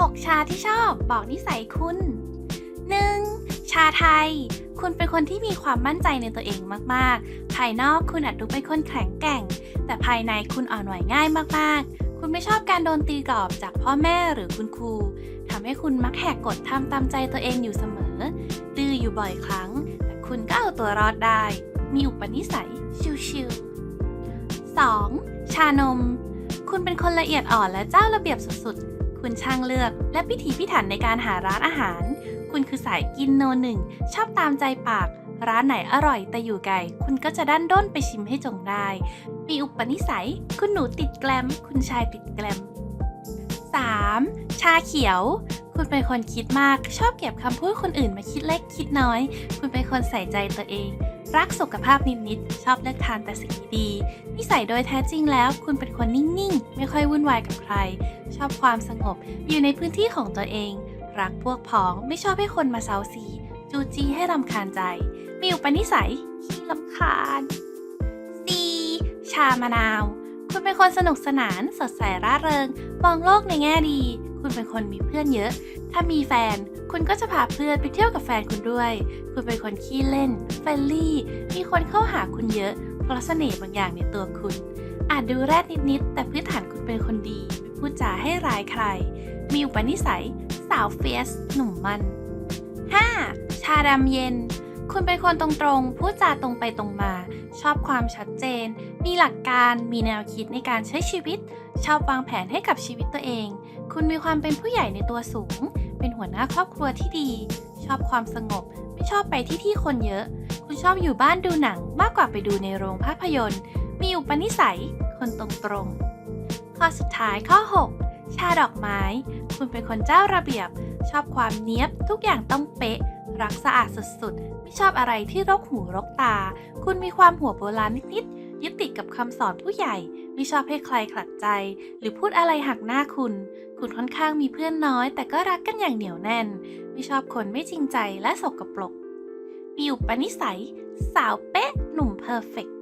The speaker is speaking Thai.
6 ชาที่ชอบบอกนิสัยคุณ 1. ชาไทย คุณเป็นคนที่มีความมั่นใจในตัวเองมากๆ ภายนอกคุณอาจดูเป็นคนแข็งแกร่ง แต่ภายในคุณอ่อนไหวง่ายมากๆ คุณไม่ชอบการโดนตีกรอบจากพ่อแม่หรือคุณครูทำให้คุณมักแหกกฎทำตามใจตัวเองอยู่เสมอ ดื้ออยู่บ่อยครั้ง แต่คุณก็เอาตัวรอดได้ มีอุปนิสัยชิวๆ 2. ชานม คุณเป็นคนละเอียดอ่อนและเจ้าระเบียบสุดๆ คุณช่างเลือกและพิถีพิถันในการหาร้านอาหาร คุณคือสายกินโนหนึ่ง ชอบตามใจปาก ร้านไหนอร่อยแต่อยู่ไกล คุณก็จะดันด้นไปชิมให้จงได้ มีอุปนิสัย คุณหนูติดแกลม คุณชายติดแกลม 3. ชาเขียว คุณเป็นคนคิดมาก ชอบเก็บคำพูดคนอื่นมาคิดเล็กคิดน้อย คุณเป็นคนใส่ใจตัวเอง รักสุขภาพนิดๆชอบเลือกทานแต่สิ่งดีนิสัยโดยแท้จริงแล้วคุณเป็นคนนิ่งๆ ไม่ค่อยวุ่นวายกับใคร ชอบความสงบ อยู่ในพื้นที่ของตัวเอง รักพวกพ้องไม่ชอบให้คนมาเซาซี จูจีให้รำคาญใจ มีอุปนิสัยขี้รำคาญ 4. ชามะนาว คุณเป็นคนสนุกสนาน สดใสร่าเริง มองโลกในแง่ดี คุณเป็นคนมีเพื่อนเยอะ ถ้ามีแฟน คุณก็จะพาเพื่อนไปเที่ยวกับแฟนคุณด้วย คุณเป็นคนขี้เล่นเฟรนลี่ มีคนเข้าหาคุณเยอะ เพราะเสน่ห์บางอย่างในตัวคุณ อาจดูแรดนิดๆ แต่พื้นฐานคุณเป็นคนดี ไม่พูดจาให้ร้ายใคร มีอุปนิสัย สาวเฟียส หนุ่มมัน 5. ชาดำเย็น คุณเป็นคนตรงๆ พูดจาตรงไปตรงมา ชอบความชัดเจน มีหลักการ มีแนวคิดในการใช้ชีวิต ชอบวางแผนให้กับชีวิตตัวเอง คุณมีความเป็นผู้ใหญ่ในตัวสูง เป็นหัวหน้าครอบครัวที่ดี ชอบความสงบ ไม่ชอบไปที่ที่คนเยอะ คุณชอบอยู่บ้านดูหนังมากกว่าไปดูในโรงภาพยนตร์ มีอุปนิสัย คนตรงๆ ข้อสุดท้ายข้อ 6 ชาดอกไม้ คุณเป็นคนเจ้าระเบียบ ชอบความเนี้ยบ ทุกอย่างต้องเป๊ะ รักสะอาดสุดๆ ไม่ชอบอะไรที่รกหูรกตา คุณมีความหัวโบราณนิดๆ ยึดติดกับคำสอนผู้ใหญ่ ไม่ชอบให้ใครขัดใจ หรือพูดอะไรหักหน้าคุณ คุณค่อนข้างมีเพื่อนน้อย แต่ก็รักกันอย่างเหนียวแน่น ไม่ชอบคนไม่จริงใจและสกปรกมีอุปนิสัย สาวเป๊ะ หนุ่มเพอร์เฟกต์